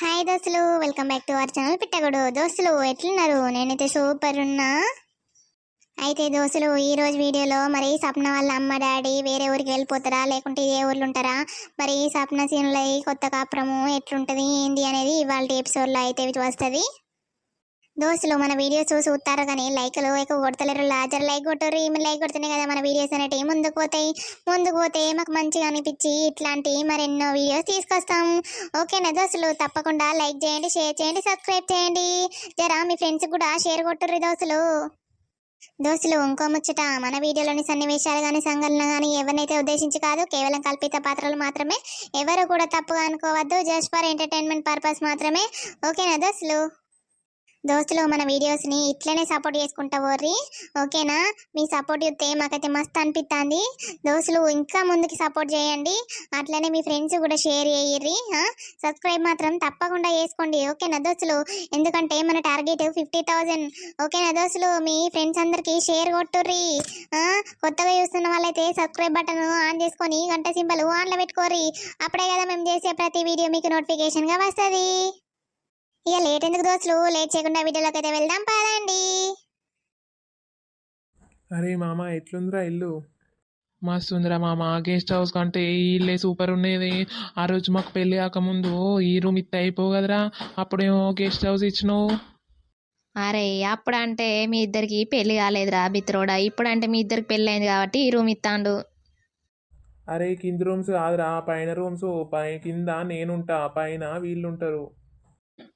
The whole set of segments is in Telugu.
హాయ్ దోస్తులు. Welcome back to our channel Pittagadu. దోస్తులు ఎట్లున్నారు? నేనైతే సూపర్ ఉన్నా. అయితే దోస్తులు ఈరోజు వీడియోలో మరి సప్న వాళ్ళ అమ్మ డాడీ వేరే ఊరికి వెళ్ళిపోతారా? లేకుంటే ఏ ఊర్లు ఉంటారా? మరి సప్న సీన్లో కొత్త కాపురము ఎట్లుంటుంది? ఏంది అనేది ఇవాళ ఎపిసోడ్లో అయితే వస్తుంది. దోస్తులు మన వీడియోస్ చూస్తారు కానీ లైక్లు ఎక్కువ కొడతలేరు. లాజర్ లైక్ కొట్టరు మీరు లైక్ కొడుతున్నాయి కదా మన వీడియోస్ అనేటివి ముందుకు పోతాయి. ముందుకు పోతే మాకు మంచిగా అనిపించి ఇట్లాంటి మరెన్నో వీడియోస్ తీసుకొస్తాం. ఓకేనా దోస్తులు? తప్పకుండా లైక్ చేయండి షేర్ చేయండి సబ్స్క్రైబ్ చేయండి. జరా మీ ఫ్రెండ్స్ కూడా షేర్ కొట్టుర్రి దోస్తులు. దోస్తులు ఇంకో ముచ్చట. మన వీడియోలోని సన్నివేశాలు కానీ సంఘటన కానీ ఎవరినైతే ఉద్దేశించి కాదు కేవలం కల్పిత పాత్రలు మాత్రమే. ఎవరు కూడా తప్పుగా అనుకోవద్దు. జస్ట్ ఫర్ ఎంటర్టైన్మెంట్ పర్పస్ మాత్రమే. ఓకేనా దోస్తులు? దోస్తులు మన వీడియోస్ని ఇట్లనే సపోర్ట్ చేసుకుంటా పోర్రి ఓకేనా? మీ సపోర్ట్ ఇస్తే మాకైతే మస్తు అనిపిస్తుంది దోస్తులు ఇంకా ముందుకి సపోర్ట్ చేయండి. అట్లనే మీ ఫ్రెండ్స్ కూడా షేర్ చేయర్రి సబ్స్క్రైబ్ మాత్రం తప్పకుండా చేసుకోండి ఓకేనా దోస్తులు? ఎందుకంటే మన టార్గెట్ ఫిఫ్టీ థౌజండ్. ఓకేనా దోస్తులు? మీ ఫ్రెండ్స్ అందరికీ షేర్ కొట్టుర్రి కొత్తగా చూస్తున్న వాళ్ళైతే సబ్స్క్రైబ్ బటన్ ఆన్ చేసుకొని గంట సింబల్ ఆన్లో పెట్టుకోర్రి. అప్పుడే కదా మేము చేసే ప్రతి వీడియో మీకు నోటిఫికేషన్గా వస్తుంది. ఇక లేట్ ఎందుకు దోస్తులు లేట్ చేయకుండా వీడియోలోకి అయితే వెళ్దాం పదండి. అరే మామ ఎట్లుందిరా ఇల్లు? మస్తు ఉందిరా మామ గెస్ట్ హౌస్ కంటే ఈ ఇల్లే సూపర్ ఉండేది. ఆ రోజు మాకు పెళ్ళి కాకముందు ఈ రూమ్ ఇత్త అయిపోవు కదరా అప్పుడేమో గెస్ట్ హౌస్ ఇచ్చినావు. అరే అప్పుడంటే మీ ఇద్దరికి పెళ్ళి కాలేదురా బిత్రోడా ఇప్పుడంటే మీ ఇద్దరికి పెళ్ళి అయింది కాబట్టి ఈ రూమ్ ఇస్తాండు అరే కింది రూమ్స్ కాదురా. పైన రూమ్స్ పై కింద నేనుంటా. పైన వీళ్ళుంటారు.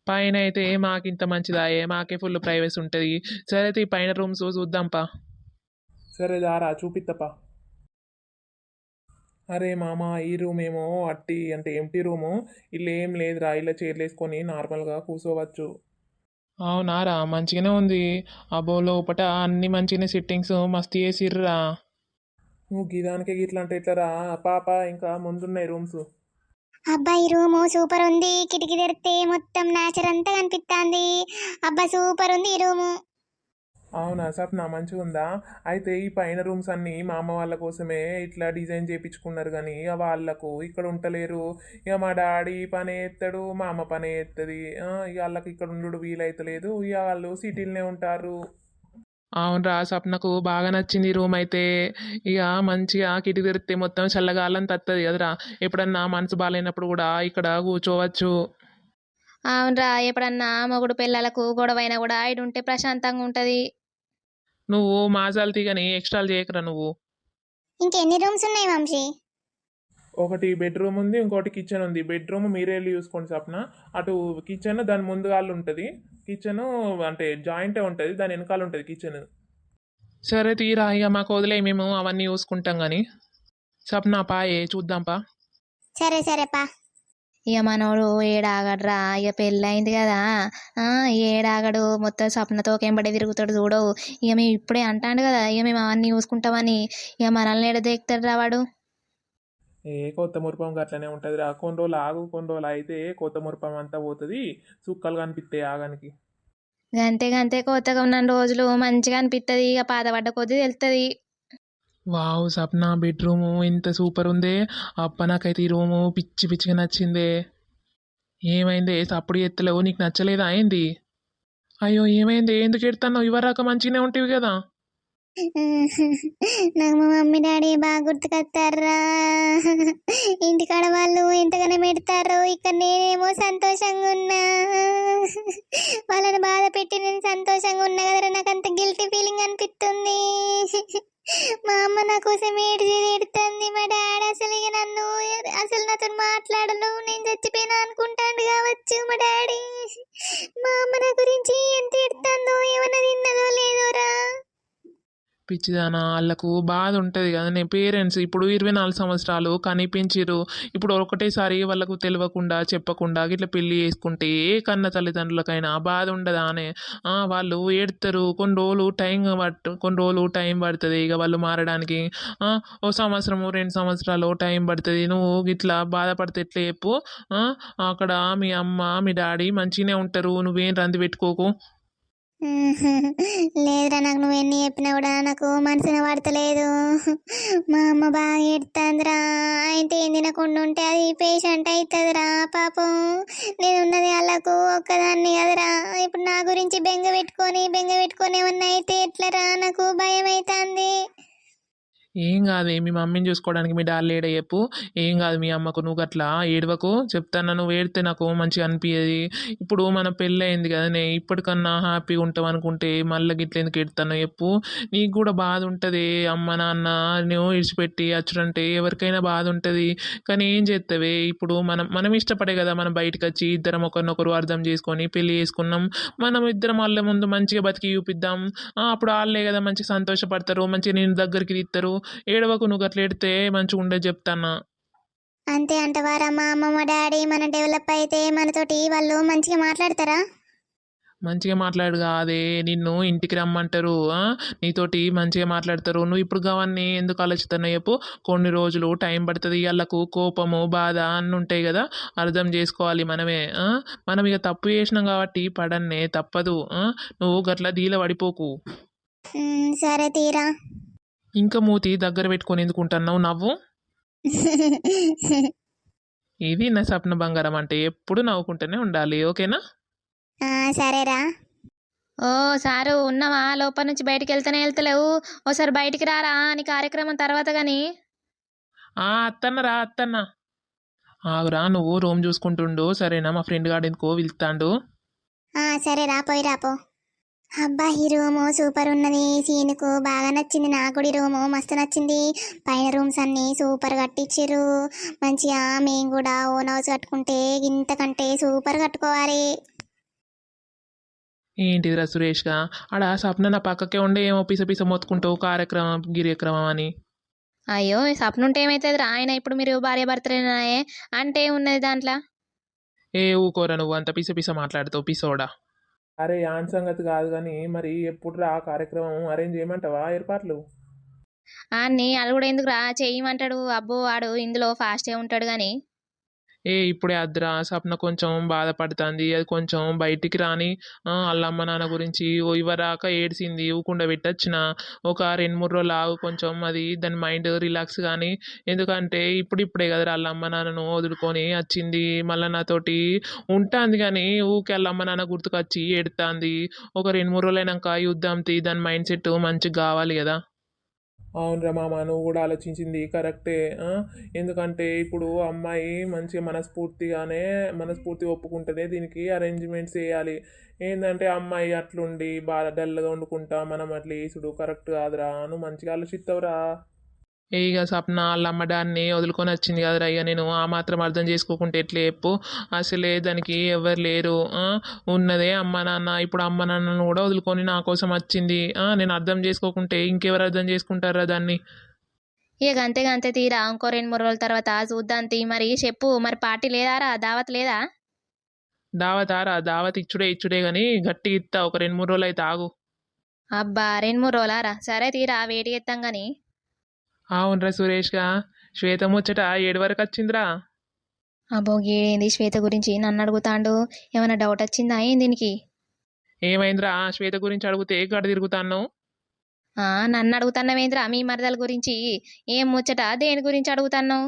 పైన అయితే మాకింత మంచిదాయే మాకే ఫుల్ ప్రైవసీ ఉంటుంది? సరే అయితే ఈ పైన రూమ్స్ చూద్దాంపా సరే దారా చూపిత్తపా. అరే మామ ఈ రూమ్ ఏమో అట్టి అంటే ఎంటీ రూము. ఇల్లు ఏం లేదురా ఇలా చైర్లు వేసుకొని నార్మల్గా కూర్చోవచ్చు అవునారా మంచిగానే ఉంది. అబ్బో లోపట అన్ని మంచిగానే సిట్టింగ్స్ మస్తు చేసిర్రా నువ్వు గిదానికే గిట్లా అంటే ఎట్లరా? పాప ఇంకా ముందున్నాయి రూమ్స్. అబ్బాయి రూము సూపర్ ఉంది. కిటికీ తెరిస్తే మొత్తం నేచర్ అంతా కనిపిస్తుంది. అబ్బా సూపర్ ఉంది ఈ రూము. అవునా సప్న మంచిగా ఉందా? అయితే ఈ పైన రూమ్స్ అన్నీ మా అమ్మ వాళ్ళ కోసమే ఇట్లా డిజైన్ చేయించుకున్నారు కానీ ఇక వాళ్ళకు ఇక్కడ ఉండలేరు ఇక మా డాడీ పని ఎత్తాడు మా అమ్మ పని ఎత్తది. ఇక వాళ్ళకి ఇక్కడ ఉండడు వీలైతలేదు. ఇక వాళ్ళు సిటీలోనే ఉంటారు. అవునరా సప్నకు బాగా నచ్చింది రూమ్ అయితే. ఇక మంచిగా కిటికీ తెరిస్తే మొత్తం చల్లగాలని తత్తది కదరా. ఎప్పుడన్నా మనసు బాగాలేనప్పుడు కూడా ఇక్కడ కూర్చోవచ్చు. అవునరా ఎప్పుడన్నా మొగుడు పిల్లలకు గొడవైనా కూడా ఆయన ఉంటే ప్రశాంతంగా ఉంటుంది. నువ్వు మాజాలు తీగని ఎక్స్ట్రాలు చేయకరా నువ్వు. ఇంకెన్ని రూమ్స్ ఉన్నాయి వంశీ? ఒకటి బెడ్రూమ్ ఉంది ఇంకోటి కిచెన్ ఉంది. బెడ్రూమ్ మీరే వెళ్ళి చూసుకోండి సప్న అటు కిచెన్ దాని ముందుగాలు ఉంటుంది. కిచెన్ అంటే జాయింటే ఉంటుంది దాని వెనకాల ఉంటుంది కిచెన్ సరే తీరా. ఇక మాకు వదిలే మేము అవన్నీ చూసుకుంటాం కానీ సప్నా పాయే చూద్దాంపా సరే సరే పా. ఇక మనోడు ఏడాగడ్రా. ఇక పెళ్ళి అయింది కదా. ఆ, ఏడాగడు మొత్తం సప్నతో ఎంబడి తిరుగుతాడు చూడు. ఇక మేము ఇప్పుడే అంటాడు కదా ఇక మేము అవన్నీ చూసుకుంటామని. ఇక మనల్ని ఎడ దేకుతాడు రా వాడు? ఏ కొత్త మురిపం అట్లనే ఉంటుంది రా. కొన్ని రోజులు ఆగు కొన్ని రోజులు అయితే కొత్త మురిపం అంతా పోతుంది. చుక్కలు కనిపిస్తాయి ఆగానికి. గంతే గంతే కొత్తగా ఉన్న రోజులు మంచిగా అనిపిస్తుంది ఇక పాతపడ్డ కొద్దీ తెలుస్తుంది వావ్ సప్నా బెడ్రూము ఇంత సూపర్ ఉందే. అప్ప నాకైతే ఈ రూము పిచ్చి పిచ్చిగా నచ్చిందే. ఏమైంది? అప్పుడు ఎత్తలేవు నీకు నచ్చలేదా ఏంది? అయ్యో ఏమైంది? ఎందుకు ఎడతావు ఇవరాక మంచిగానే ఉంటివి కదా. నాకు మా మమ్మీ డాడీ బాగా గుర్తుకొస్తారా? ఇంటికాడ వాళ్ళు ఎంతగానో పెడతారు ఇక్కడ నేనేమో సంతోషంగా ఉన్నా. వాళ్ళని బాధ పెట్టి నేను సంతోషంగా ఉన్నా కదరా నాకు అంత గిల్టీ ఫీలింగ్ అనిపిస్తుంది. మా అమ్మ నా కోసం ఏడిచి ఏడుతుంది మా డాడీ అసలు ఇక నన్ను అసలు నాతో మాట్లాడను నేను చచ్చిపోయినా అనుకుంటాడు కావచ్చు మా డాడీ. మా అమ్మ నా గురించి ఎంత ఎడుతుందో ఏమన్నా తిన్నదో లేదోరా. పిచ్చిదానా వాళ్ళకు బాధ ఉంటుంది కదా. నేను పేరెంట్స్ ఇప్పుడు ఇరవై నాలుగు సంవత్సరాలు కనిపించిరు ఇప్పుడు ఒకటేసారి వాళ్ళకు తెలియకుండా చెప్పకుండా ఇట్లా పెళ్ళి చేసుకుంటే ఏ కన్న తల్లిదండ్రులకైనా బాధ ఉండదా అనే వాళ్ళు ఏడుతారు. కొన్ని రోజులు టైం పట్టు కొన్ని రోజులు టైం పడుతుంది ఇక వాళ్ళు మారడానికి. ఓ సంవత్సరము రెండు సంవత్సరాలు టైం పడుతుంది. నువ్వు ఇట్లా బాధపడితే ఎట్లా చెప్పు? అక్కడ మీ అమ్మ మీ డాడీ మంచిగానే ఉంటారు. నువ్వేం రంది పెట్టుకోకు. లేదురా నాకు నువ్వు ఎన్ని చెప్పినా కూడా నాకు మనసున పడతలేదు. మా అమ్మ బాగా ఎడుతుందిరా అయితే ఏం తినకుండా ఉంటే అది పేషెంట్ అవుతుందిరా పాపం. నేను ఉన్నది వాళ్ళకు ఒక్కదాన్ని కదరా. ఇప్పుడు నా గురించి బెంగ పెట్టుకొని బెంగ పెట్టుకొని ఏమన్నా అయితే ఎట్లరా? నాకు భయం అవుతుంది ఏం కాదు మీ మమ్మీని చూసుకోవడానికి మీ డాల్ లేడ చెప్పు. ఏం కాదు మీ అమ్మకు నువ్వు అట్లా ఏడవకు. చెప్తాను నువ్వు ఏడితే నాకు మంచిగా అనిపించేది ఇప్పుడు మన పెళ్ళి అయింది కదనే ఇప్పటికన్నా హ్యాపీగా ఉంటాం అనుకుంటే మళ్ళీ గిట్ల ఎందుకు ఎడతాను చెప్పు. నీకు కూడా బాధ ఉంటుంది అమ్మ నాన్న నువ్వు ఇడిచిపెట్టి వచ్చుడంటే ఎవరికైనా బాధ ఉంటుంది. కానీ ఏం చేస్తావే? ఇప్పుడు మనం మనం ఇష్టపడే కదా మనం బయటకు వచ్చి ఇద్దరం ఒకరినొకరు అర్థం చేసుకొని పెళ్ళి చేసుకున్నాం. మనం ఇద్దరం వాళ్ళ ముందు మంచిగా బతికి చూపిద్దాం. అప్పుడు వాళ్ళే కదా మంచిగా సంతోషపడతారు మంచిగా నేను దగ్గరికి తీస్తారు ఏడవకు నువ్వు అట్లా ఎడితే మంచిగా ఉండేది చెప్తానా అంతే అంటవారా మా అమ్మ మా డాడీ మన డెవలప్ అయితే మనతోటి వాళ్ళు మంచిగా మాట్లాడతారా మంచిగా మాట్లాడు కాదే నిన్ను ఇంటికి రమ్మంటారు? నీతోటి మంచిగా మాట్లాడతారు నువ్వు ఇప్పుడు కావన్నీ ఎందుకు ఆలోచిస్తున్నావు చెప్పు కొన్ని రోజులు టైం పడుతుంది వాళ్ళకు కోపము బాధ అన్నీ ఉంటాయి కదా అర్థం చేసుకోవాలి మనమే? మనం ఇక తప్పు చేసినాం కాబట్టి పడన్నే తప్పదు? నువ్వు గట్ల దీల పడిపోకు సరే తీరా ఇంకా మూతి దగ్గర పెట్టుకొని ఎందుకుంటున్నావు? నవ్వు. ఇది నా స్వప్న బంగారం అంటే ఎప్పుడు నవ్వుకుంటూనే ఉండాలి. ఓకేనా? ఆ, సరేరా. ఓ సారు ఉన్నావా? లోపల నుంచి బయటికి వెళ్తానే వెళ్తలేవు. ఓసారి బయటికి రారా నీ కార్యక్రమం తర్వాత కానీ ఆ అత్తన్న రా అత్తన్న. ఆగురా నువ్వు రూమ్ చూసుకుంటుండు. సరేనా? మా ఫ్రెండ్ గార్డ్ ఎందుకో వెళ్తాండు. ఆ, సరే రా పోయి రాపో అబ్బా ఈ రూము సూపర్ ఉన్నది. సీనుకు బాగా నచ్చింది. నాకు కూడా ఈ రూము మస్తు నచ్చింది. పైన రూమ్స్ అన్ని సూపర్ కట్టించారు. మంచిగా మేము కూడా ఓన్ హౌస్ కట్టుకుంటే ఇంతకంటే సూపర్ కట్టుకోవాలి. ఏంటిదిరా సురేష్గా? ఆడ సప్న నా పక్కకే ఉండే ఏమో పిస పిస మొత్తుకుంటావు కార్యక్రమం గిరియక్రమం అని. అయ్యో సప్న ఉంటే ఏమవుతుంది రా? ఆయన ఇప్పుడు మీరు భార్య భర్తలేనాయే? అంటే ఉన్నది దాంట్లో? ఏ ఊకోరా నువ్వు? అంత పిస పిస మాట్లాడుతావు పిసోడా? అరే యాన్ సంగతి కాదు కానీ మరి ఎప్పుడు రా కార్యక్రమం? అరేంజ్ చేయమంటావా ఏర్పాట్లు? అన్ని అది కూడా ఎందుకు రా చేయమంటాడు. అబ్బో వాడు ఇందులో ఫాస్టే ఉంటాడు కానీ ఏ ఇప్పుడే అద్రా సప్న కొంచెం బాధపడుతుంది. అది కొంచెం బయటికి రాని అల్లమ్మ నాన్న గురించి ఓ ఇవ్వరాక ఏడ్చింది ఊకుండా పెట్టొచ్చిన. ఒక రెండు మూడు రోజులు ఆగు కొంచెం. అది దాని మైండ్ రిలాక్స్ కానీ ఎందుకంటే ఇప్పుడు ఇప్పుడే కదా అల్లమ్మ నాన్నను వదులుకొని వచ్చింది. మళ్ళీ నాతోటి ఉంటుంది కానీ ఊకే అల్లమ్మ నాన్న గుర్తుకొచ్చి ఏడుతుంది. ఒక రెండు మూడు రోజులు అయినాక యుద్ధం తీ దాని మైండ్ సెట్ మంచిగా కావాలి కదా. అవునురా మామ నువ్వు కూడా ఆలోచించింది కరెక్టే ఎందుకంటే ఇప్పుడు అమ్మాయి మంచిగా మనస్ఫూర్తిగానే మనస్ఫూర్తిగా ఒప్పుకుంటేనే దీనికి అరేంజ్మెంట్స్ చేయాలి. ఏంటంటే అమ్మాయి అట్లుండి బాగా డల్గా వండుకుంటా మనం అట్లా వేసుడు కరెక్ట్ కాదురా నువ్వు మంచిగా ఆలోచిస్తావురా ఇక సప్న వాళ్ళ అమ్మ దాన్ని వదులుకొని వచ్చింది కదరా ఇక నేను. ఆ మాత్రం అర్థం చేసుకోకుంటే ఎట్లా చెప్పు. అసలే దానికి ఎవరు లేరు? ఉన్నదే అమ్మ నాన్న. ఇప్పుడు అమ్మ నాన్నను కూడా వదులుకొని నా కోసం వచ్చింది? నేను అర్థం చేసుకోకుంటే ఇంకెవరు అర్థం చేసుకుంటారా దాన్ని? ఇక అంతే అంతే తీరా. ఇంకో రెండు మూడు రోజుల తర్వాత చూద్దాం తీ మరి చెప్పు. మరి పార్టీ లేదారా? దావత్ లేదా? దావత్ ఆరా దావత్ ఇచ్చుడే ఇచ్చుడే కానీ గట్టి ఇస్తా ఒక రెండు మూడు రోజులు అయితే ఆగు. అబ్బా రెండు మూడు రోజులారా సరే తీరా. వేడి ఎత్తాం కానీ అవునరా సురేష్గా. శ్వేత ముచ్చట ఏడు వరకు వచ్చిందిరా. అబ్బో ఏంది శ్వేత గురించి నన్ను అడుగుతాండు? ఏమైనా డౌట్ వచ్చిందా ఏం దీనికి? ఏమైందిరా? శ్వేత గురించి అడిగితే గడ తిరుగుతాను ఆ నన్ను అడుగుతాన్నవేంద్రా మీ మరదల గురించి? ఏం ముచ్చట? దేని గురించి అడుగుతాన్నావు?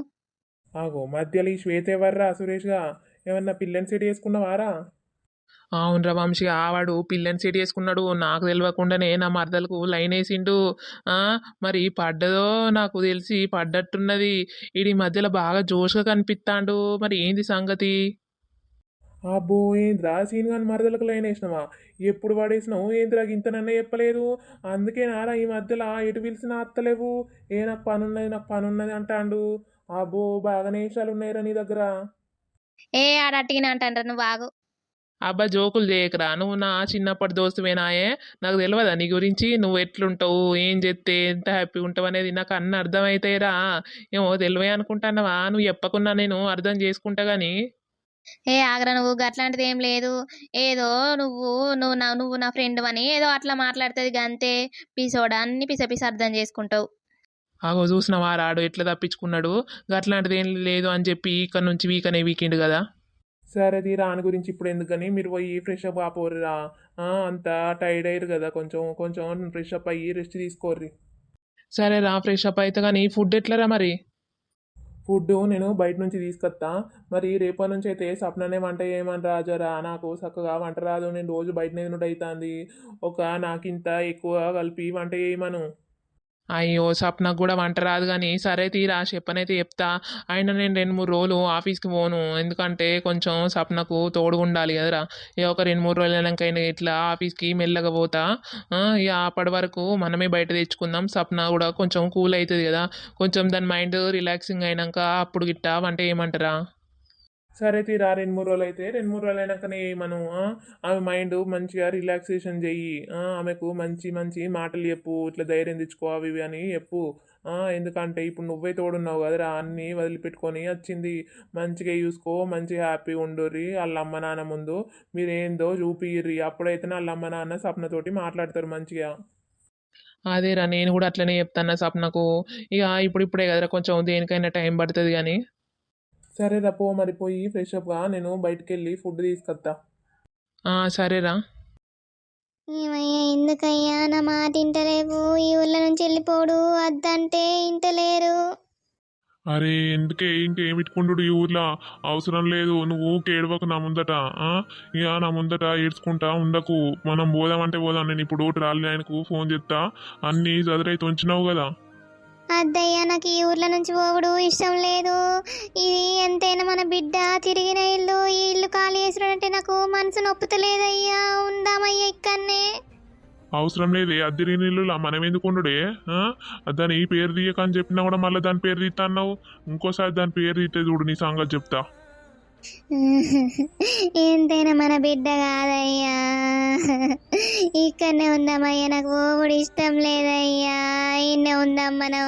ఆగో మధ్యలో ఈ శ్వేత ఎవర్రా సురేష్గా? ఏమన్నా పిల్లని సెట్ చేసుకున్నావారా? అవునరా వంశీ ఆవాడు పిల్లని సెట్ చేసుకున్నాడు. నాకు తెలియకుండానే నా మరదలకు లైన్ వేసిండు. ఆ, మరి పడ్డదో నాకు తెలిసి పడ్డట్టున్నది. ఈడి మధ్యలో బాగా జోష్గా కనిపిస్తాండు మరి ఏంది సంగతి? అబ్బో ఏంద్రా? సీన్ గాని మరదలకు లైన్ వేసినావా? ఎప్పుడు పడేసినావు ఏంద్రా ఇంతనన్నా చెప్పలేదు? అందుకే నారా ఈ మధ్యలో ఎటు పిలిచినా అత్తలేవు. ఏ నాకు పని ఉన్నది నాకు పని ఉన్నది అంటాండు. అబ్బో బాగానే వేషాలు ఉన్నాయిరా నీ దగ్గర. ఏ ఆడట్టిగిన అంటాండ్రా నువ్వు ఆగు. అబ్బా జోకులు చేయకరా. నువ్వు నా చిన్నప్పటి దోస్తువేనాయే నాకు తెలియదా నీ గురించి? నువ్వు ఎట్లుంటావు? ఏం చేస్తే ఎంత హ్యాపీగా ఉంటావు అనేది నాకు అన్న అర్థమవుతాయిరా ఏమో తెలివే అనుకుంటున్నావా నువ్వు చెప్పకున్నా నేను అర్థం చేసుకుంటా కానీ ఏ ఆగ్రా నువ్వు గట్లాంటిది ఏం లేదు. ఏదో నువ్వు నువ్వు నా నువ్వు నా ఫ్రెండ్ అని ఏదో అట్లా మాట్లాడుతుంది గంతే. పిసోడా అన్ని పిస పిస అర్థం చేసుకుంటావు. ఆగో చూసినవా రాడు ఎట్లా తప్పించుకున్నాడు? గట్లాంటిది ఏం లేదు అని చెప్పి ఇక్కడ నుంచి వీక్ అనే వీకెండ్ కదా. సరే తీ రాని గురించి ఇప్పుడు ఎందుకని? మీరు పోయి ఫ్రెష్ అప్ కాపోర్రా అంతా టైర్డ్ అయ్యారు కదా కొంచెం కొంచెం ఫ్రెష్ అప్ అయ్యి రెస్ట్ తీసుకోర్రి. సరే రా ఫ్రెష్ అప్ అయితే కానీ ఫుడ్ ఎట్లరా మరి? ఫుడ్ నేను బయట నుంచి తీసుకొస్తా మరి రేపటి నుంచి అయితే సప్ననే వంట చేయమని రాజరా నాకు చక్కగా వంట రాదు. నేను రోజు బయటనే తినడం అవుతుంది ఒక నాకింత ఎక్కువ కలిపి వంట చేయమను. అయ్యో సప్నకు కూడా వంట రాదు కానీ సరే తీరా చెప్పనైతే చెప్తా. అయినా నేను రెండు మూడు రోజులు ఆఫీస్కి పోను. ఎందుకంటే కొంచెం సప్నకు తోడుగా ఉండాలి కదరా. ఇక ఒక రెండు మూడు రోజులు అయినాకైనా ఇట్లా ఆఫీస్కి మెల్లగా పోతా. ఇక అప్పటి వరకు మనమే బయట తెచ్చుకుందాం. సప్న కూడా కొంచెం కూల్ అవుతుంది కదా. కొంచెం దాని మైండ్ రిలాక్సింగ్ అయినాక అప్పుడు గిట్ట వంట ఏమంటారా సరే తీరా రెండు మూడు రోజులు అయితే రెండు మూడు రోజులు అయినాకనే మనం ఆ, ఆమె మైండ్ మంచిగా రిలాక్సేషన్ చెయ్యి. ఆమెకు మంచి మంచి మాటలు చెప్పు ఇట్లా ధైర్యం తెచ్చుకో అవి ఇవి అని చెప్పు. ఎందుకంటే ఇప్పుడు నువ్వే తోడున్నావు కదరా అన్నీ వదిలిపెట్టుకొని వచ్చింది. మంచిగా చూసుకో మంచిగా హ్యాపీగా ఉండుర్రి వాళ్ళ అమ్మ నాన్న ముందు. మీరేందో చూపియ్యి అప్పుడైతే వాళ్ళ అమ్మ నాన్న సప్నతోటి మాట్లాడతారు మంచిగా. అదేరా నేను కూడా అట్లనే చెప్తాను సప్నకు ఇక ఇప్పుడు ఇప్పుడే కదరా కొంచెం దేనికైనా టైం పడుతుంది కానీ. సరే రా పో మరి పోయి ఫ్రెష్ అప్గా నేను బయటికి వెళ్ళి ఫుడ్ తీసుకొస్తా ఆ, సరేరా. ఏమయ్యా ఎందుకయ్యా? నా మాట ఇంటలేవు ఈ ఊళ్ళో నుంచి వెళ్ళిపోడు. వద్దంటే ఇంటలేరు. అరే ఎందుకే? ఇంకేం ఇట్టుకుంటుడు ఈ ఊర్లో? అవసరం లేదు. నువ్వు కేడవకు నా ముందట ఆ? ఇక నా ముందట ఏడ్చుకుంటా ఉండకు. మనం పోదామంటే పోదాం. నేను ఇప్పుడు ట్రాలీ ఆయనకు ఫోన్ చేస్తా అన్నీ చదురైతే ఉంచినావు కదా. అద్దయ్యా నాకు ఈ ఊర్లో నుంచి పోవుడు ఇష్టం లేదు. ఇది ఎంతైనా మన బిడ్డ తిరిగిన ఇల్లు ఈ ఇల్లు ఖాళీ చేసినట్టే నాకు మనసు నొప్పుతలేదయ్యా. ఉందామయ్యా ఇక్కడనే అవసరం లేదే అద్దెరి నీళ్ళు మనం ఎందుకు ఉండుడే? దాని పేరు తీయక అని చెప్పినా కూడా మళ్ళీ దాని పేరు తీస్తా అన్నావు ఇంకోసారి దాని పేరు తీస్తే చూడు నీ సంగతి చెప్తా. ఎంతైనా మన బిడ్డ కాదయ్యా. ఇక్కడనే ఉందామయ్యా నాకు పోవుడు ఇష్టం లేదయ్యా. ఇన్నే ఉందాం మనం.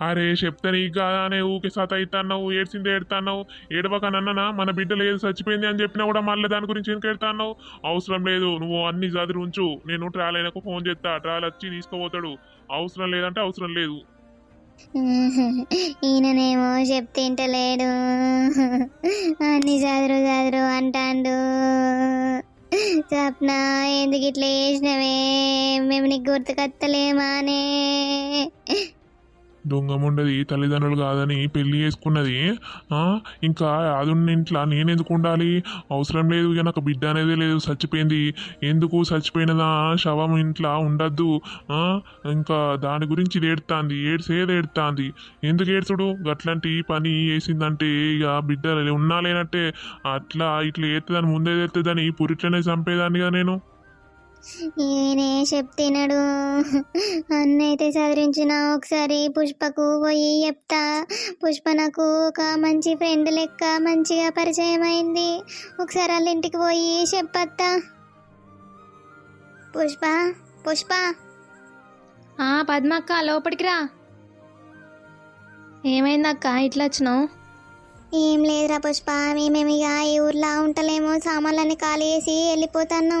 అరే చెప్తే నీకు కాదానే ఊకే సత అన్నావు ఏడ్చింది ఏడుతాన్నావు ఏడవక నన్ననా మన బిడ్డ లేదు చచ్చిపోయింది అని చెప్పినా కూడా మళ్ళీ దాని గురించి ఎందుకు ఏడుతాన్నావు అవసరం లేదు నువ్వు అన్ని చదివి ఉంచు. నేను ట్రాల్ అయినకు ఫోన్ చేస్తా ట్రాల్ వచ్చి తీసుకుపోతాడు. అవసరం లేదంటే అవసరం లేదు. ఈయననేమో చెప్తింటలేడు అన్ని చదురు చదురు అంటాండు. స్వప్న ఎందుకు ఇట్లా చేసినవే? మేము నీకు గుర్తుకత్తలేమానే? దొంగముండది తల్లిదండ్రులు కాదని పెళ్ళి చేసుకున్నది ఇంకా అదున్న ఇంట్లో నేను ఎందుకు ఉండాలి? అవసరం లేదు ఇక నాకు బిడ్డ అనేది లేదు చచ్చిపోయింది. ఎందుకు చచ్చిపోయినదా? శవం ఇంట్లో ఉండద్దు ఇంకా దాని గురించి ఇది ఏడుతాంది ఏడ్సేది ఏడుతాంది. ఎందుకు ఏడ్చుడు? అట్లాంటి పని వేసిందంటే ఇక బిడ్డ ఉన్నా లేనట్టే. అట్లా ఇట్లా ఏతుందని ముందే తెస్తుందని పురిట్లనే చంపేదాన్ని కదా నేను. ఈయనే చెప్తినడు. అన్నైతే చదివించిన ఒకసారి పుష్పకు పోయి చెప్తా. పుష్ప నాకు ఒక మంచి ఫ్రెండ్ లెక్క మంచిగా పరిచయం అయింది. ఒకసారి వాళ్ళ ఇంటికి పోయి చెప్పత్తా. పుష్ప పుష్ప. పద్మక్క లోపలికి రా. ఏమైందక్క ఇట్లా వచ్చినావు? ఏం లేదురా పుష్ప మేమేమి ఇక ఈ ఊర్లో ఉంటలేమో. సామాన్లన్నీ ఖాళీ చేసి వెళ్ళిపోతాను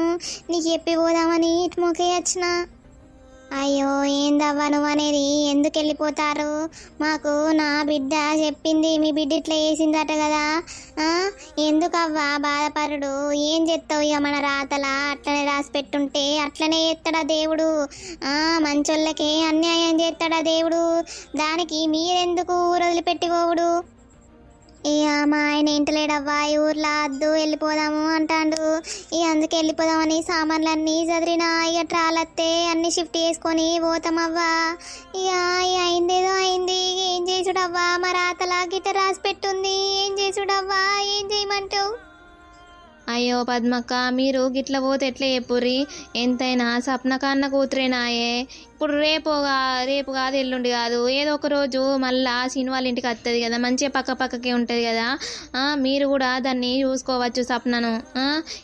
నీకు చెప్పి పోదామని ఇటు మొకే వచ్చిన. అయ్యో ఏందవ్వా నువ్వు అనేది? ఎందుకు వెళ్ళిపోతారు? మాకు నా బిడ్డ చెప్పింది మీ బిడ్డ ఇట్లా వేసిందట కదా. ఎందుకవ్వా బాధపరుడు? ఏం చేస్తావు ఇక మన రాతల? అట్లనే రాసి పెట్టుంటే అట్లనే చేస్తాడా దేవుడు? మంచోళ్ళకే అన్యాయం చేస్తాడా దేవుడు? దానికి మీరెందుకు ఊరు వదిలిపెట్టిపోవుడు ఇక మా ఆయన ఇంటలేడవ్వా ఈ ఊర్లో వద్దు వెళ్ళిపోదాము అంటాండు. ఇక అందుకే వెళ్ళిపోదామని సామాన్లన్నీ చదిరినా ఇక ట్రాలత్తే అన్ని షిఫ్ట్ చేసుకొని పోతామవ్వా. ఇక అయిందేదో అయింది. ఏం చేసుడవ్వా? మా రాతలా గిట్ట రాసి పెట్టుంది. ఏం చేసుడవ్వా? ఏం చేయమంటావు? అయ్యో పద్మక్క మీరు గిట్ల పోతే ఎట్లా చెప్పుర్రి? ఎంతైనా సప్న కన్న కూతురేనాయే. ఇప్పుడు రేపు రేపు కాదు ఎల్లుండి కాదు. ఏదో ఒక రోజు మళ్ళా సిని వాళ్ళ ఇంటికి వస్తుంది కదా. మంచిగా పక్క పక్కకే ఉంటుంది కదా. మీరు కూడా దాన్ని చూసుకోవచ్చు సప్నను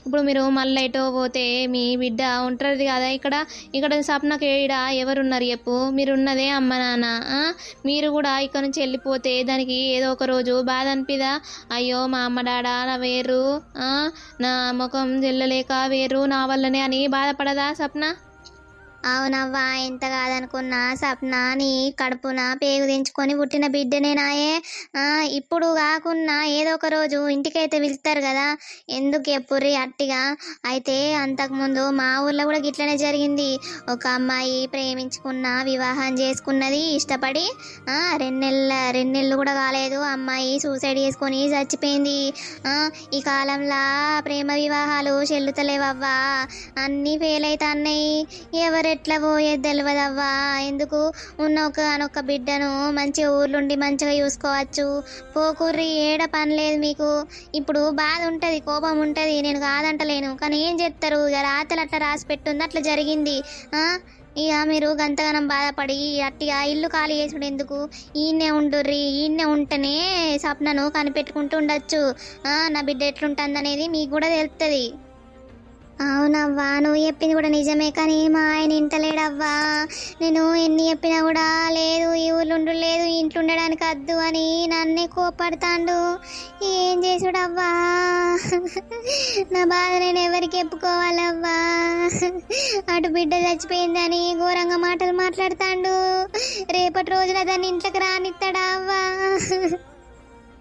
ఇప్పుడు మీరు మళ్ళీ ఎటో పోతే మీ బిడ్డ ఉంటుంది కదా. ఇక్కడ ఇక్కడ సప్నకు ఈడ ఎవరున్నారు చెప్పు. మీరు ఉన్నదే అమ్మ నాన్న. మీరు కూడా ఇక్కడ నుంచి వెళ్ళిపోతే దానికి ఏదో ఒక రోజు బాధ అనిపిదా? అయ్యో మా అమ్మ డాడా నా వేరు. నా ముఖం చెల్లలేక వేరు. నా వల్లనే అని బాధపడదా సప్న అవునవ్వా ఎంత కాదనుకున్నా స్వప్నాని నీ కడుపున పేగు దించుకొని పుట్టిన బిడ్డనేనాయే ఇప్పుడు కాకున్నా ఏదో ఒక రోజు ఇంటికైతే పిలుస్తారు కదా. ఎందుకు ఎప్పుర్రి అట్టిగా? అయితే అంతకుముందు మా ఊర్లో కూడా గిట్లనే జరిగింది. ఒక అమ్మాయి ప్రేమించుకున్న వివాహం చేసుకున్నది ఇష్టపడి ఆ, రెండెళ్ళ రెండెళ్ళు కూడా కాలేదు. అమ్మాయి సూసైడ్ చేసుకొని చచ్చిపోయింది. ఈ కాలంలో ప్రేమ వివాహాలు చెల్లుతలేవవ్వా. అన్నీ ఫెయిల్ ఎట్లా ఎవరెట్లా పోయేది తెలియదవ్వా ఎందుకు? ఉన్న ఒక అనొక్క బిడ్డను మంచిగా ఊర్లుండి మంచిగా చూసుకోవచ్చు. పోకూర్రి ఏడ పని లేదు మీకు. ఇప్పుడు బాధ ఉంటుంది కోపం ఉంటుంది నేను కాదంటలేను. కానీ ఏం చెప్తారు? ఇక రాతలు అట్లా రాసి పెట్టుంది అట్లా జరిగింది. ఇక మీరు గంతగానం బాధపడి అట్టిగా ఇల్లు ఖాళీ చేసుడు ఎందుకు? ఈయనే ఉండుర్రి ఈయనే ఉంటేనే స్వప్నను కనిపెట్టుకుంటూ ఉండొచ్చు. నా బిడ్డ ఎట్లుంటుంది అనేది మీకు కూడా తెలుస్తుంది అవునవ్వా నువ్వు చెప్పింది కూడా నిజమే కానీ మా ఆయన ఇంటలేడవ్వా. నేను ఎన్ని చెప్పినా కూడా లేదు ఈ ఊర్లో లేదు ఇంట్లో ఉండడానికి వద్దు అని నన్నే కోపడతాండు ఏం చేసుడవ్వా? నా బాధ నేను ఎవరికి చెప్పుకోవాలవ్వా? అటు బిడ్డ చచ్చిపోయిందని ఘోరంగా మాటలు మాట్లాడతాండు. రేపటి రోజున దాన్ని ఇంట్లోకి రానిస్తాడా అవ్వా?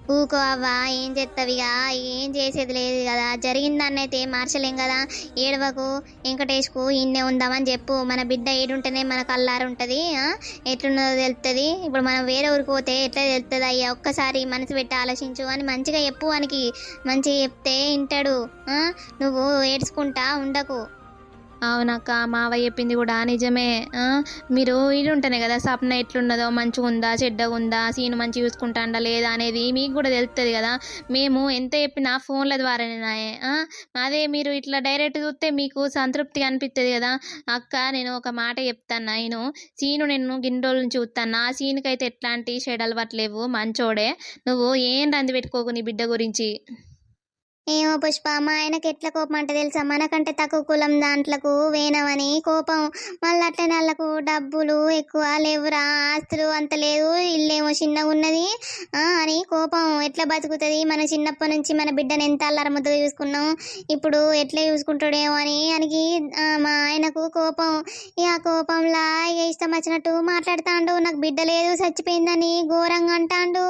ఊకో అవ్వా ఏం చేస్తావిగా ఏం చేసేది లేదు కదా. జరిగిందాన్ని అయితే మార్చలేం కదా. ఏడవకు వెంకటేష్కు ఇన్నే ఉందామని చెప్పు. మన బిడ్డ ఏడుంటేనే మన కల్లారు ఉంటుంది ఎట్లున్నదో తెలుస్తుంది ఇప్పుడు మనం వేరే ఊరికి పోతే ఎట్లా తెలుస్తుంది అయ్యా? ఒక్కసారి మనసు పెట్టి ఆలోచించు అని మంచిగా చెప్పు వానికి మంచిగా చెప్తే వింటాడు నువ్వు ఏడ్చుకుంటా ఉండకు. అవునక్క మావయ్య చెప్పింది కూడా నిజమే. మీరు ఇది ఉంటేనే కదా సప్న ఎట్లున్నదో మంచిగా ఉందా చెడ్డగా ఉందా సీను మంచి చూసుకుంటాండా లేదా అనేది మీకు కూడా తెలుస్తుంది కదా. మేము ఎంత చెప్పినా ఫోన్ల ద్వారానే అదే మీరు ఇట్లా డైరెక్ట్ చూస్తే మీకు సంతృప్తిగా అనిపిస్తుంది కదా. అక్క నేను ఒక మాట చెప్తాను నేను సీను నేను గిన్ని నుంచి చూస్తాను ఆ సీన్కి అయితే ఎట్లాంటి షెడ్ అలవాట్లేవు మంచోడే. నువ్వు ఏం రంది పెట్టుకోకు నీ బిడ్డ గురించి. ఏమో పుష్ప మా ఆయనకి ఎట్లా కోపం అంటే తెలుసా? మనకంటే తక్కువ కులం దాంట్లకు వేనవని కోపం. మళ్ళీ అట్లనే వాళ్ళకు డబ్బులు ఎక్కువ లేవురా ఆస్తులు అంత లేదు ఇల్లేమో చిన్నగా ఉన్నది అని కోపం. ఎట్లా బతుకుతుంది? మన చిన్నప్పటి నుంచి మన బిడ్డను ఎంత అల్లర ముద్దగా చూసుకున్నాం? ఇప్పుడు ఎట్లా చూసుకుంటాడేమో అని ఆయనకి మా ఆయనకు కోపం. ఇక ఆ కోపంలా ఇక ఇష్టం వచ్చినట్టు మాట్లాడుతాండు. నాకు బిడ్డ లేదు చచ్చిపోయిందని ఘోరంగా అంటాండు.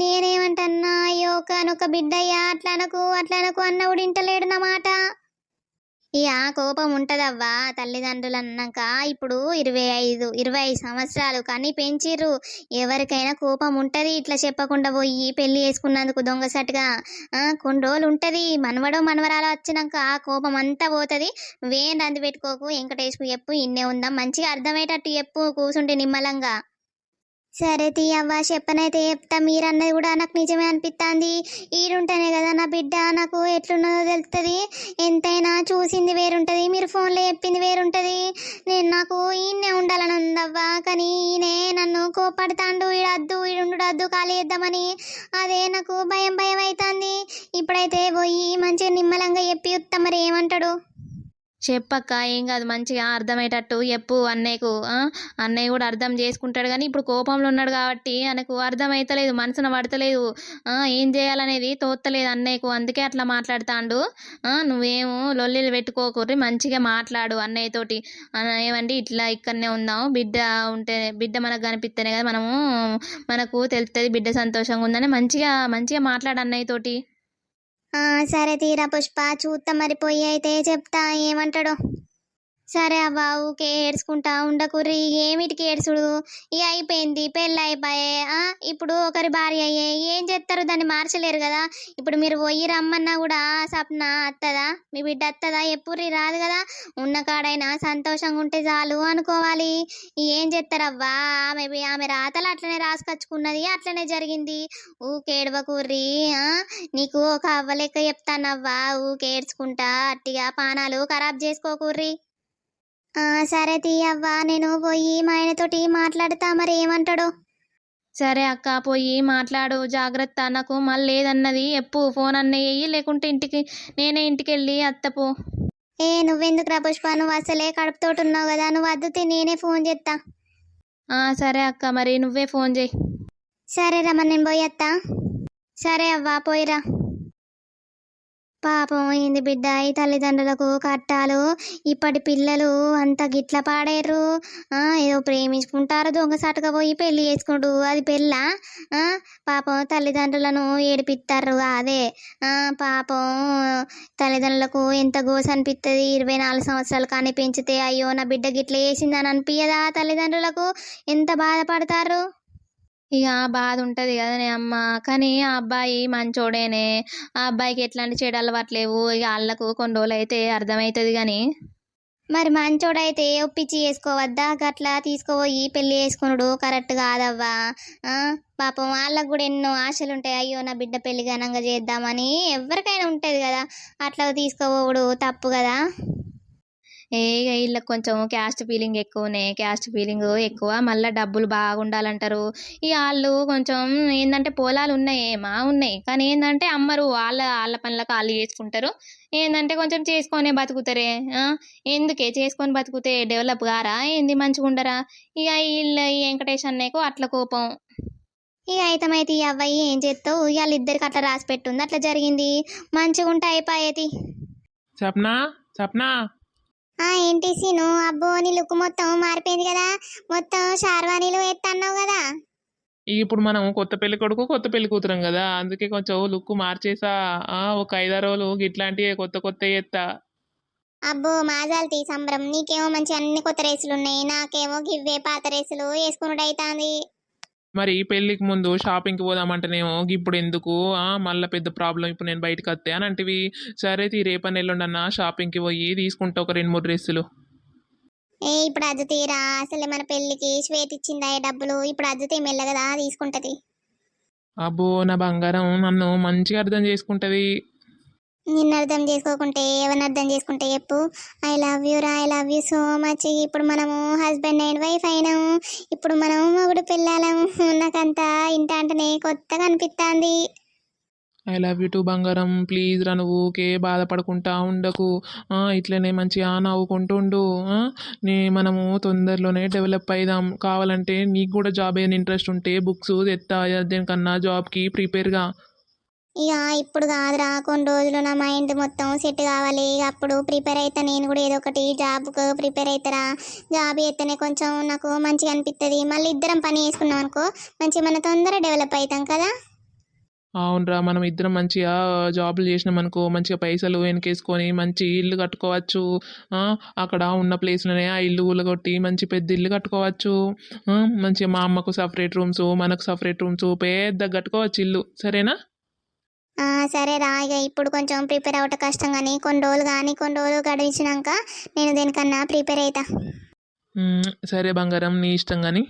నేనేమంటన్నా అయ్యో ఒక బిడ్డయ్యా అట్లా నాకు అట్లా అనకు అన్నవుడు ఇంటలేడు నా మాట ఇక కోపం ఉంటదవ్వా తల్లిదండ్రులు అన్నాక ఇప్పుడు ఇరవై ఐదు ఇరవై ఐదు సంవత్సరాలు కానీ పెంచిర్రు. ఎవరికైనా కోపం ఉంటుంది ఇట్లా చెప్పకుండా పోయి పెళ్ళి చేసుకున్నందుకు దొంగసట్టుగా ఆ, కొన్ని రోజులు ఉంటుంది. మనవడో మనవరాలు వచ్చినాక ఆ కోపం అంతా పోతుంది. వేంది రంది పెట్టుకోకు వెంకటేష్కు చెప్పు ఇన్నే ఉందాం. మంచిగా అర్థమయ్యేటట్టు చెప్పు కూసుంటే నిమ్మలంగా. సరే తీయవ్వ చెప్పనైతే చెప్తా. మీరన్నది కూడా నాకు నిజమే అనిపిస్తుంది ఈడుంటేనే కదా నా బిడ్డ నాకు ఎట్లున్నదో తెలుస్తుంది ఎంతైనా చూసింది వేరుంటుంది. మీరు ఫోన్లో చెప్పింది వేరుంటుంది. నేను నాకు ఈయనే ఉండాలని ఉందవ్వా కానీ ఈయనే నన్ను కోపడతాండు ఈడద్దు ఈడుండు ఖాళీ చేద్దామని. అదే నాకు భయం భయం అవుతుంది ఇప్పుడైతే పోయి మంచిగా నిమ్మలంగా చెప్పి వస్తా మరి ఏమంటాడు? చెప్పక్క ఏం కాదు మంచిగా అర్థమయ్యేటట్టు చెప్పు అన్నయ్యకు అన్నయ్య కూడా అర్థం చేసుకుంటాడు కానీ ఇప్పుడు కోపంలో ఉన్నాడు కాబట్టి ఆయనకు అర్థమైతలేదు మనసున పడతలేదు ఏం చేయాలనేది తోత్తలేదు అన్నయ్యకు అందుకే అట్లా మాట్లాడుతాండు. నువ్వేమో లొల్లిలు పెట్టుకోకూరి మంచిగా మాట్లాడు అన్నయ్యతోటి. ఏమండి ఇట్లా ఇక్కడనే ఉందాం బిడ్డ ఉంటే బిడ్డ మనకు కనిపిస్తేనే కదా మనము మనకు తెలుస్తుంది బిడ్డ సంతోషంగా ఉందని మంచిగా మంచిగా మాట్లాడు అన్నయ్యతోటి. సరే తీరా పుష్ప చూస్తా మరి పోయి అయితే చెప్తా ఏమంటాడో. సరే అవ్వ ఊకే ఏడ్చుకుంటా ఉండకుర్రి. ఏమిటికి ఏడ్చుడు? ఇక అయిపోయింది పెళ్ళి అయిపోయే ఇప్పుడు ఒకరి భార్య అయ్యే. ఏం చేస్తారు దాన్ని మార్చలేరు కదా. ఇప్పుడు మీరు పోయి రమ్మన్నా కూడా సప్న అత్తదా? మీ బిడ్డ అత్తదా? ఎప్పుర్రి రాదు కదా. ఉన్న కాడైనా సంతోషంగా ఉంటే చాలు అనుకోవాలి. ఏం చేస్తారవ్వా ఆమె ఆమె రాతలు అట్లనే రాసుకొచ్చుకున్నది అట్లనే జరిగింది. ఊకేడవకూర్రి నీకు ఒక అవ్వలేక చెప్తానవ్వా ఊకేడ్చుకుంటా అట్టిగా పానాలు ఖరాబ్ చేసుకోకూర్రి. సరే తీయవ్వా నేను పోయి మా ఆయనతోటి మాట్లాడతా మరి ఏమంటాడో? సరే అక్క పోయి మాట్లాడు జాగ్రత్త నాకు మళ్ళీ ఏదన్నది ఎప్పు ఫోన్ అన్నయ్యి లేకుంటే ఇంటికి నేనే ఇంటికి వెళ్ళి అత్తపో ఏ నువ్వెందుకు రా పుష్ప నువ్వు అసలే కడుపుతోటి ఉన్నావు కదా నువ్వు అద్దుతే నేనే ఫోన్ చేస్తా ఆ, సరే అక్క మరి నువ్వే ఫోన్ చేయి. సరే రమ్మ నేను పోయేత్తా సరే అవ్వా పోయిరా. పాపం ఏంది బిడ్డ? ఈ తల్లిదండ్రులకు కట్టాలు ఇప్పటి పిల్లలు అంత గిట్ల పాడేరు ఏదో ప్రేమించుకుంటారు దొంగ పోయి పెళ్ళి చేసుకుంటు. అది పెళ్ళా? పాపం తల్లిదండ్రులను ఏడిపిస్తారు అదే. పాపం తల్లిదండ్రులకు ఎంత గోస అనిపిస్తుంది ఇరవై నాలుగు సంవత్సరాలు కానీ పెంచితే అయ్యో నా బిడ్డ గిట్ల వేసిందని అనిపించదా తల్లిదండ్రులకు? ఎంత బాధపడతారు ఇక బాధ ఉంటుంది కదనే అమ్మ. కానీ ఆ అబ్బాయి మంచోడేనే. ఆ అబ్బాయికి ఎట్లాంటి చెడు అలవాట్లేవు. ఇక వాళ్ళకు కొన్ని రోజులు అయితే అర్థమవుతుంది కానీ మరి మంచోడైతే ఒప్పించి చేసుకోవద్దా? గట్లా తీసుకుపోయి పెళ్ళి చేసుకునుడు కరెక్ట్ కాదవ్వా? ఆ, పాపం వాళ్ళకు కూడా ఎన్నో ఆశలు ఉంటాయి అయ్యో నా బిడ్డ పెళ్ళి ఘనంగా చేద్దామని ఎవరికైనా ఉంటుంది కదా. అట్లా తీసుకుపోవుడు తప్పు కదా? ఏ వీళ్ళకి కొంచెం క్యాస్ట్ ఫీలింగ్ ఎక్కువనే క్యాస్ట్ ఫీలింగ్ ఎక్కువ. మళ్ళీ డబ్బులు బాగుండాలంటారు. ఇక వాళ్ళు కొంచెం ఏంటంటే పొలాలు ఉన్నాయి మా ఉన్నాయి. కానీ ఏంటంటే అమ్మరు వాళ్ళ వాళ్ళ పనులకు వాళ్ళు చేసుకుంటారు. ఏంటంటే కొంచెం చేసుకొనే బతుకుతారే? ఎందుకే? చేసుకొని బతుకుతే డెవలప్ గారా? ఏంది మంచిగా ఉండరా? ఇక వీళ్ళ ఈ వెంకటేష్ అన్నయ్యకు అట్ల కోపం. ఇక అయితమైతే ఈ అవ్వయి ఏం చేస్తావు వాళ్ళిద్దరికి అట్లా రాసి పెట్టుంది అట్లా జరిగింది? మంచిగా ఉంటే అయిపోయేది సప్న సప్న ఆ ఏంటి సీను? అబ్బో నీ లుక్ మొత్తం మారిపోయింది కదా. మొత్తం షార్వానీలు ఎత్తన్నావు కదా. ఇప్పుడు మనం కొత్త పెళ్ళి కొడుకు కొత్త పెళ్ళి కూతురం కదా. అందుకే కొంచెం లుక్ మార్చేసా. ఆ, ఒక ఐదారు రోజులు ఇట్లాంటివి కొత్త కొత్త ఎత్తా. అబ్బో మాజాల్తీ సంబరం. నీకేమో మంచి అన్ని కొత్త రేసులు ఉన్నాయి నాకేమో గివ్వే పాత రేసులు వేసుకున్నాడు అవుతాంది మరి పెళ్ళికి ముందు షాపింగ్కి పోదామంటేనేమో ఇప్పుడు ఎందుకు? మళ్ళా పెద్ద ప్రాబ్లం ఇప్పుడు నేను బయటకు వస్తే అని అంటివి. సరే తీ రేపని ఎల్లుండన్నా షాపింగ్కి పోయి తీసుకుంటా ఒక రెండు మూడు డ్రెస్సులు. ఏ ఇప్పుడు అజ్జు తీరా? అసలే మన పెళ్ళికి శ్వేత ఇచ్చిందా డబ్బులు? ఇప్పుడు అజ్జు తీ మెల్లగదా తీసుకుంటది. అబ్బో నా బంగారం నన్ను మంచిగా అర్థం చేసుకుంటది. నిన్ను అర్థం చేసుకోకుంటే ఎవరిని అర్థం చేసుకుంటే చెప్పు. ఐ లవ్ యూ రా I love you so much ఇప్పుడు మనము హస్బెండ్ అండ్ వైఫ్ అయినాము ఇప్పుడు మనము మొగుడు పిల్లలము నాకంతా ఇంట అంటేనే కొత్తగా అనిపిస్తుంది ఐ లవ్ యూ టు బంగారం. ప్లీజ్ రా నువ్వు ఊకే బాధపడకుండా ఉండకు. ఇట్లనే మంచిగా నవ్వుకుంటూ ఉండు. నే మనము తొందరలోనే డెవలప్ అయిదాం. కావాలంటే నీకు కూడా జాబ్ అయిన ఇంట్రెస్ట్ ఉంటే బుక్స్ తెత్తా. దేనికన్నా జాబ్కి ప్రిపేర్గా ఇక ఇప్పుడు కాదురా కొన్ని రోజులు నా మైండ్ మొత్తం సెట్ కావాలి. ఇక అప్పుడు ప్రిపేర్ అవుతా నేను కూడా ఏదో ఒకటి జాబ్కు ప్రిపేర్ అవుతారా జాబ్ చేస్తేనే కొంచెం నాకు మంచిగా అనిపిస్తుంది మళ్ళీ ఇద్దరం పని చేసుకున్నాం అనుకో మంచిగా మన తొందర డెవలప్ అవుతాం కదా? అవునరా మనం ఇద్దరం మంచిగా జాబులు చేసినాం అనుకో మంచిగా పైసలు వెనకేసుకొని మంచి ఇల్లు కట్టుకోవచ్చు. అక్కడ ఉన్న ప్లేస్లోనే ఆ ఇల్లు కొట్టి మంచి పెద్ద ఇల్లు కట్టుకోవచ్చు. మంచిగా మా అమ్మకు సపరేట్ రూమ్స్ మనకు సపరేట్ రూమ్స్ పెద్ద కట్టుకోవచ్చు ఇల్లు. సరేనా? సరే రా ఇక ఇప్పుడు కొంచెం ప్రిపేర్ అవ్వటం కష్టం కానీ కొన్ని రోజులు కానీ కొన్ని రోజులు గడిచినాక నేను దేనికన్నా ప్రిపేర్ అవుతా సరే బంగారం నీ ఇష్టం కానీ.